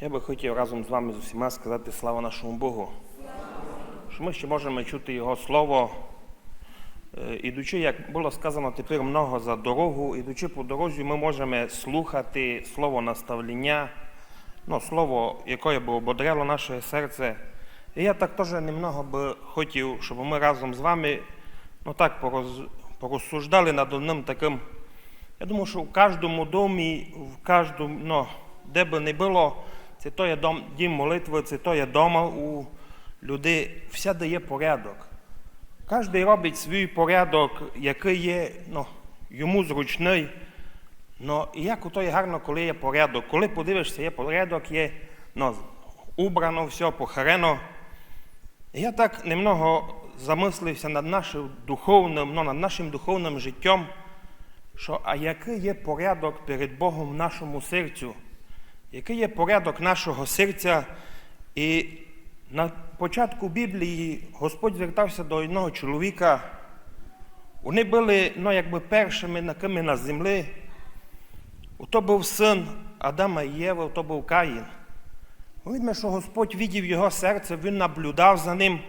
Я би хотів разом з вами з усіма сказати слава нашому Богу. Що ми ще можемо чути Його Слово, Е, ідучи, як було сказано тепер много за дорогу, ідучи по дорозі, ми можемо слухати слово наставлення, ну, слово, яке би ободряло наше серце. І я так теж немного би хотів, щоб ми разом з вами ну, так пороз, порозсуждали над одним таким. Я думаю, що в кожному домі, в кожному, ну, де би не було, це то є дом, дім молитви, це то є дома у людей, всяде є порядок. Кожен робить свій порядок, який є ну, йому зручний. Ну, і як то є гарно, коли є порядок. Коли подивишся, є порядок, є ну, убрано все, похарено. Я так немного замислився над нашим духовним, ну, над нашим духовним життям, що а який є порядок перед Богом в нашому серцю, який є порядок нашого серця. І на початку Біблії Господь звертався до одного чоловіка. Вони були ну, якби першими накими на землі. То був син Адама і Єви, то був Каїн. Видно, що Господь видів його серце, він наблюдав за ним.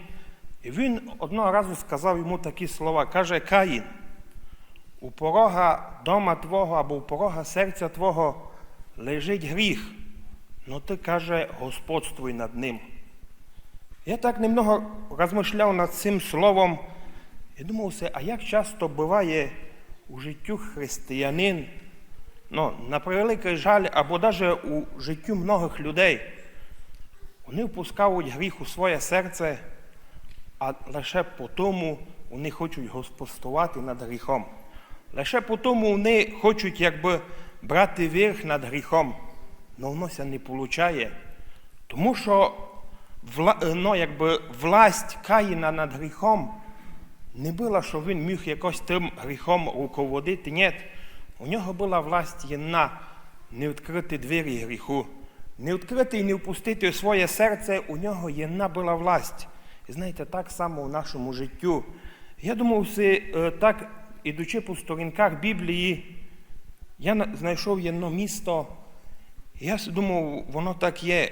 І він одного разу сказав йому такі слова. Каже, Каїн, у порога дома Твого або у порога серця Твого лежить гріх. Ну ти каже, господствуй над ним. Я так немного розмишляв над цим словом і думав, се, а як часто буває у життю християнин, ну, на превеликий жаль, або навіть у життю многих людей, вони впускають гріх у своє серце, а лише по тому вони хочуть господствувати над гріхом. Лише по тому вони хочуть якби брати верх над гріхом, але воно не виходить. Тому що вла, ну, якби, власть Каїна над гріхом не була, що він міг якось тим гріхом руководити. Ні. У нього була власть єдна не відкрити двері гріху, не відкрити і не впустити у своє серце, у нього єдна була власть. І знаєте, так само в нашому життю. Я думав, все, так, ідучи по сторінках Біблії, я знайшов одне місто, я думав, воно так є.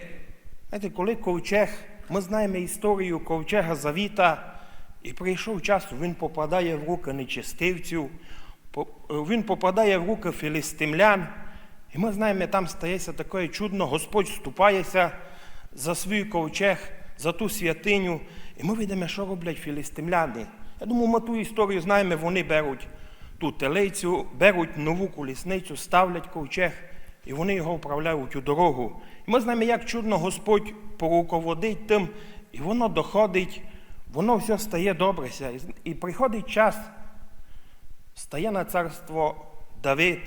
Знаєте, коли ковчег, ми знаємо історію ковчега Завіта, і прийшов час, він попадає в руки нечистивців, він попадає в руки філістимлян. І ми знаємо, там стається таке чудно, Господь ступається за свій ковчег, за ту святиню. І ми видимо, що роблять філістимляни. Я думаю, ми ту історію знаємо, вони беруть ту телецю, беруть нову колісницю, ставлять ковчег, і вони його вправляють у дорогу. І ми знаємо, як чудно Господь поруководить тим, і воно доходить, воно все стає добре. І приходить час, стає на царство Давид.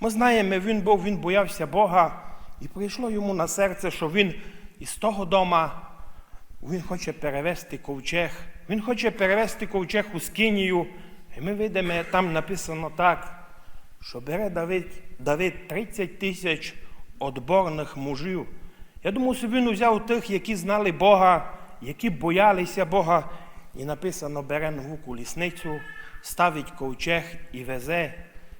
Ми знаємо, він був, він боявся Бога, і прийшло йому на серце, що він із того дома він хоче перевести ковчег. Він хоче перевести ковчег у Скинію. І ми видимо, там написано так, що бере Давид, Давид 30 тисяч отборних мужів. Я думаю, що він взяв тих, які знали Бога, які боялися Бога. І написано, бере нову колісницю, ставить ковчег і везе.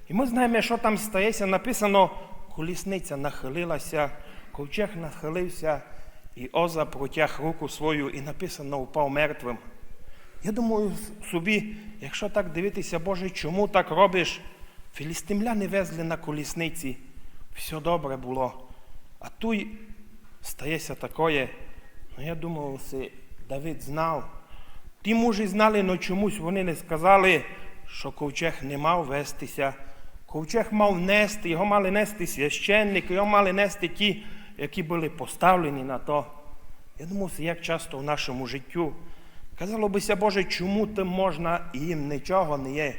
І ми знаємо, що там стається. Написано, колісниця нахилилася, ковчег нахилився, і Оза протяг руку свою, і написано, упав мертвим. Я думаю собі, якщо так дивитися, Боже, чому так робиш? Філістимляни везли на колісниці, все добре було. А тут стається таке. Ну, я думав, Давид знав. Ті мужі знали, але чомусь вони не сказали, що ковчег не мав вестися. Ковчег мав нести, його мали нести священники, його мали нести ті, які були поставлені на то. Я думав, як часто в нашому життю. Казало бися, Боже, чому тим можна і їм нічого не є?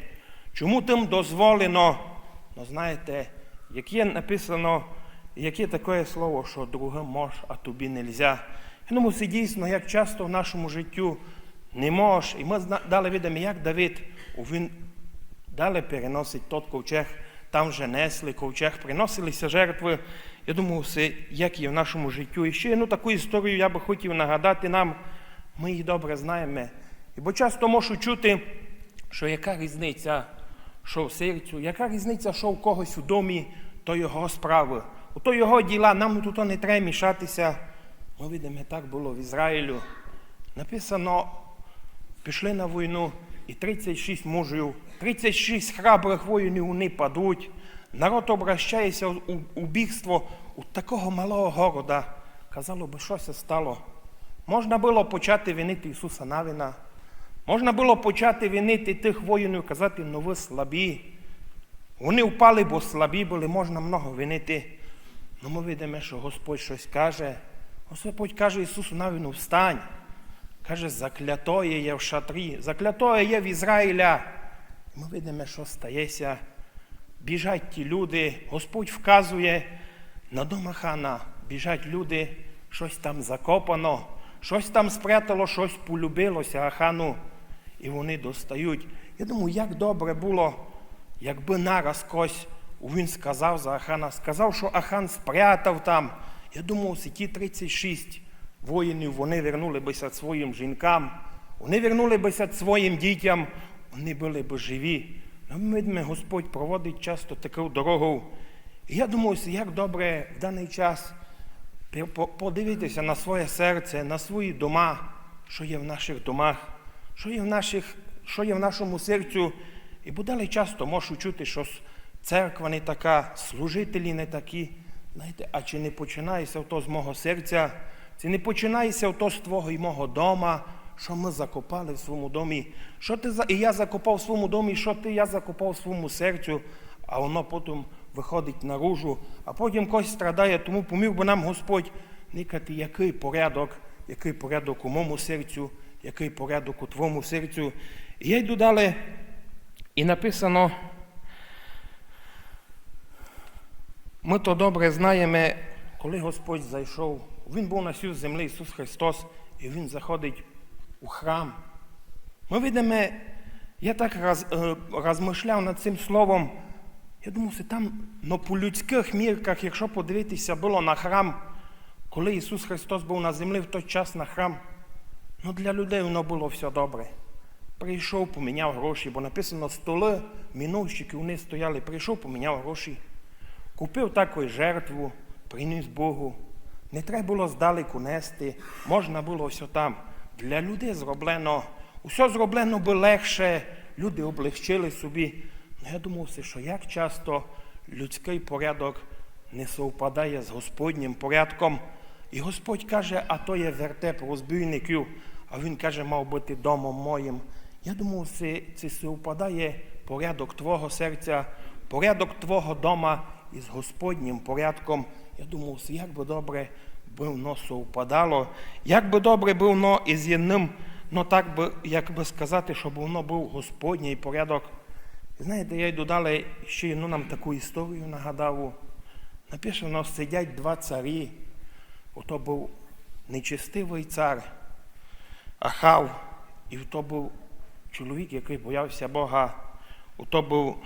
Чому тим дозволено? Ну, знаєте, як є написано, яке таке слово, що другим мож, а тобі не можна. Я думаю, це дійсно, як часто в нашому життю не мож. І ми дали відомо, як Давид, він далі переносить тот ковчег, там вже несли ковчег, приносилися жертви. Я думаю, все, як є в нашому житті. І ще одну таку історію я би хотів нагадати нам. Ми її добре знаємо. І бо часто можу чути, що яка різниця, що в серцю, яка різниця, що в когось у домі, то його справи. ото його діла, нам тут не треба мішатися. Ми видимо, так було в Ізраїлю. Написано, пішли на війну, і 36 мужів, 36 храбрих воїнів вони падуть. Народ обращається у, у бігство у такого малого города. Казало би, що це стало. Можна було почати винити Ісуса Навіна. Можна було почати винити тих воїнів, казати, ну ви слабі. Вони впали, бо слабі були, можна много винити. Ну ми видимо, що Господь щось каже. Господь каже Ісусу Навіну, встань. Каже, заклятоє є в шатрі, заклятоє є в Ізраїля. Ми видимо, що стається. Біжать ті люди, Господь вказує на дома хана, біжать люди, щось там закопано, щось там спрятало, щось полюбилося Ахану. І вони достають. Я думаю, як добре було, якби нараз когось він сказав за Ахана, сказав, що Ахан спрятав там. Я думав, ці ті 36 воїнів, вони вернули своїм жінкам, вони вернули своїм дітям, вони були б живі. Ну, видно, Господь проводить часто таку дорогу. І я думаю, як добре в даний час подивитися на своє серце, на свої дома, що є в наших домах, що є в, наших, що є в нашому серцю. І буде часто можу чути, що церква не така, служителі не такі. Знаєте, а чи не починається то з мого серця, чи не починається то з твого і мого дома, що ми закопали в своєму домі, що ти і я закопав в своєму домі, що ти я закопав в своєму серцю, а воно потім виходить наружу, а потім когось страдає, тому поміг би нам Господь никати, який порядок, який порядок у моєму серцю, який порядок у твоєму серцю. І я йду далі, і написано, ми то добре знаємо, коли Господь зайшов, Він був на цю землі, Ісус Христос, і Він заходить у храм. Ми видимо, я так роз, е, розмишляв над цим словом. Я думав, що там ну, по людських мірках, якщо подивитися, було на храм, коли Ісус Христос був на землі в той час на храм, ну для людей воно було все добре. Прийшов, поміняв гроші, бо написано столи, міновщики, вони стояли, прийшов, поміняв гроші. Купив таку жертву, приніс Богу. Не треба було здалеку нести, можна було все там. Для людей зроблено, усе зроблено би легше, люди облегчили собі. Ну, я думав, що як часто людський порядок не совпадає з Господнім порядком. І Господь каже, а то є вертеп розбійників, а він каже, мав бути домом моїм. Я думав, це, це совпадає порядок твого серця, порядок твого дома із Господнім порядком. Я думав, як би добре би воно совпадало, як би добре би воно із одним, ну так би, як би сказати, щоб воно був Господній порядок. Знаєте, я йду далі, ще одну нам таку історію нагадав. Написано, сидять два царі. Ото був нечестивий цар Ахав, і то був чоловік, який боявся Бога. Ото був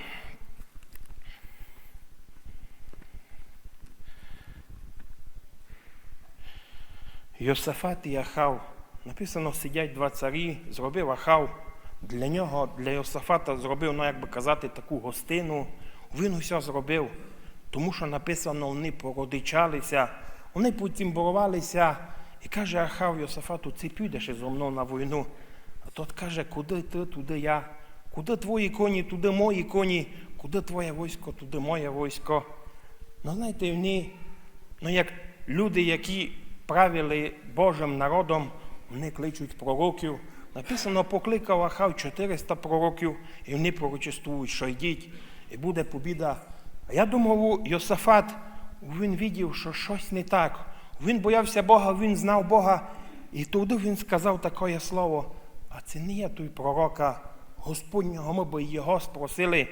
Йосафат і Ахав. Написано, сидять два царі, зробив Ахав. Для нього, для Йосафата зробив, ну як би казати, таку гостину. Він усе зробив, тому що написано, вони породичалися, вони потім боролися. І каже Ахав Йосафату, ти підеш зо мною на війну. А тот каже, куди ти, туди я. Куди твої коні, туди мої коні, куди твоє військо, туди моє військо. Ну, знаєте, вони, ну як люди, які правили Божим народом, вони кличуть пророків. Написано, покликав Ахав 400 пророків, і вони пророчествують, що йдіть, і буде побіда. А я думав, Йосафат, він видів, що щось не так. Він боявся Бога, він знав Бога, і туди він сказав таке слово. А це не є той пророка Господнього, ми би його спросили.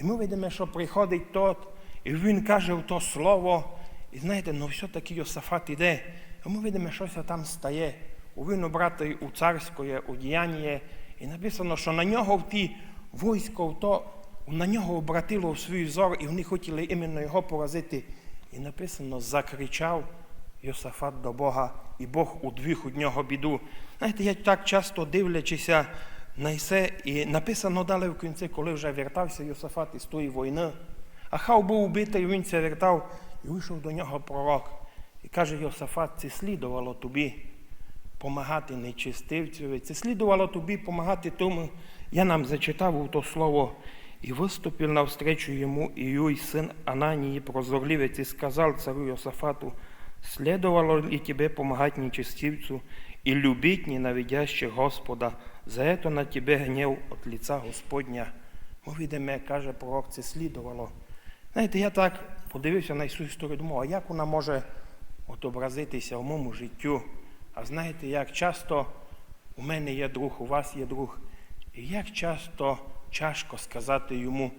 І ми видимо, що приходить тот, і він каже то слово. І знаєте, ну все-таки Йосафат іде. І ми видимо, що там стає. У Він обратий у царське одіяння, і написано, що на нього в ті військо, то, на нього обратило в свій зор, і вони хотіли іменно його поразити. І написано, закричав Йосафат до Бога, і Бог удвіг від нього біду. Знаєте, я так часто дивлячися на це, і написано далі в кінці, коли вже вертався Йосафат із тої війни. Ахав був убитий, він це вертав. І вийшов до нього пророк і каже Йосафат, це слідувало тобі помагати нечистивцеві, це слідувало тобі помагати тому. Я нам зачитав то слово і виступив навстречу йому Июй, сын Анании, прозорливец, и сказал царю Йосафату, следовало ли тебе помогать нечестивцу и любить ненавидящих Господа, за это на тебе гнев от лица Господня. Ми видимо, каже пророк, це слідувало. Знаєте, я так подивився на Ісусу історію, думав, а як вона може отобразитися в моєму життю? А знаєте, як часто у мене є друг, у вас є друг, і як часто тяжко сказати йому,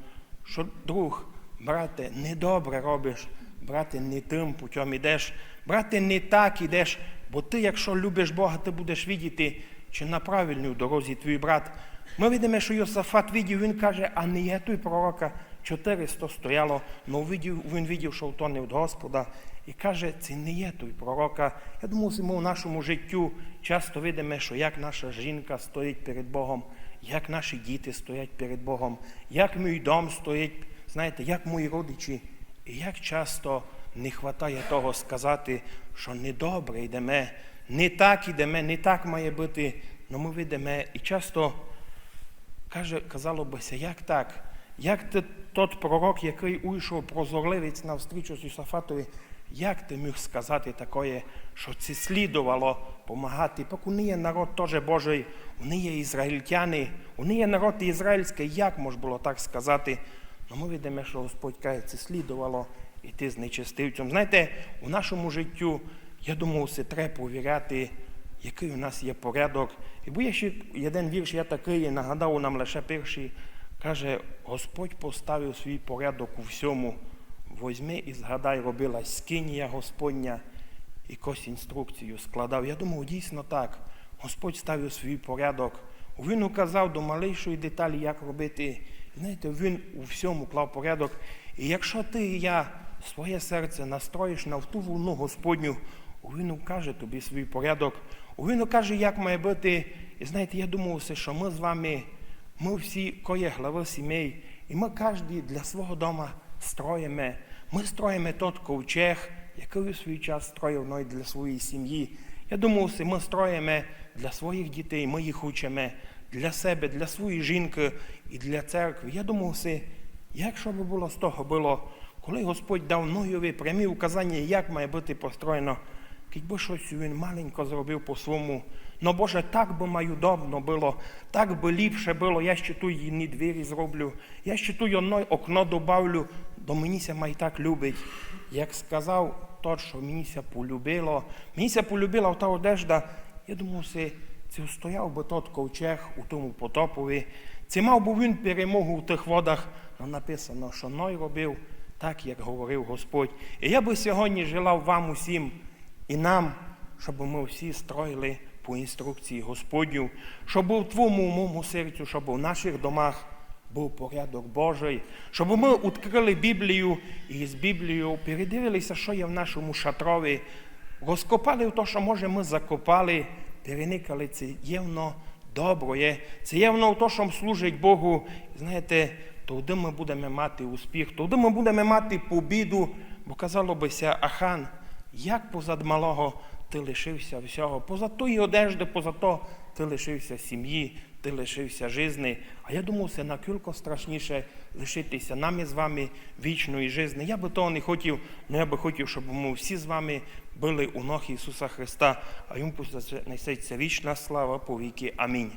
що друг, брате, недобре робиш, брате, не тим путем ідеш, брате, не так ідеш, бо ти, якщо любиш Бога, ти будеш видіти, чи на правильній дорозі твій брат. Ми видимо, що Йосафат видів, він каже, а не є той пророка 400 стояло, але видів, він видів, що то не від Господа. І каже, це не є той пророка. Я думаю, ми в нашому життю часто видимо, що як наша жінка стоїть перед Богом, як наші діти стоять перед Богом, як мій дом стоїть, знаєте, як мої родичі. І як часто не вистачає того сказати, що недобре йдемо, не так йдемо, не так має бути. Ну ми видимо, і часто каже, казало бися, як так? Як ти тот пророк, який уйшов прозорливець на встрічу з Юсафатові, як ти міг сказати таке, що це слідувало помагати? Поки вони є народ теж Божий, вони є ізраїльтяни, вони є народ ізраїльський, як може було так сказати? Ну ми видимо, що Господь каже, це слідувало йти з нечистивцем. Знаєте, у нашому життю, я думаю, все треба провіряти, який у нас є порядок. І бо ще один вірш, я такий, нагадав нам лише перший, каже, Господь поставив свій порядок у всьому. Возьми і згадай, робилась скинія Господня, якусь інструкцію складав. Я думав, дійсно так. Господь ставив свій порядок. Він указав до малейшої деталі, як робити. Знаєте, він у всьому клав порядок. І якщо ти і я своє серце настроїш на ту волну Господню, він укаже тобі свій порядок, він укаже, як має бути. І знаєте, я думав, що ми з вами, ми всі коє глави сімей, і ми кожен для свого дома строїмо. Ми строїмо тот ковчег, який у свій час строїв ну, для своєї сім'ї. Я думав, що ми строїмо для своїх дітей, ми їх учимо для себе, для своєї жінки і для церкви. Я думав, що якщо б було з того було, коли Господь дав Ноєві прямі указання, як має бути построєно, якби щось він маленько зробив по-своєму, ну Боже, так би маю удобно було, так би ліпше було, я ще тут її двері зроблю, я ще тут одно окно добавлю, до меніся май так любить. Як сказав тот, що меніся полюбило, меніся полюбила та одежда, я думав, що це стояв би тот ковчег у тому потопові, це мав би він перемогу в тих водах, але написано, що Ной робив так, як говорив Господь. І я би сьогодні желав вам усім і нам, щоб ми всі строїли по інструкції Господню, щоб у твоєму моєму серцю, щоб у наших домах був порядок Божий, щоб ми відкрили Біблію і з Біблією передивилися, що є в нашому шатрові, розкопали те, що може ми закопали, переникали це євно добро є, це євно в те, що служить Богу. Знаєте, тоді ми будемо мати успіх, тоді ми будемо мати побіду, бо казало бися, Ахан, як позад малого ти лишився всього, поза тої одежди, поза то ти лишився сім'ї, ти лишився жизни. А я думав, це накілько страшніше лишитися нам із вами вічної жизни. Я би того не хотів, але я би хотів, щоб ми всі з вами були у ног Ісуса Христа, а йому несеться вічна слава по віки. Амінь.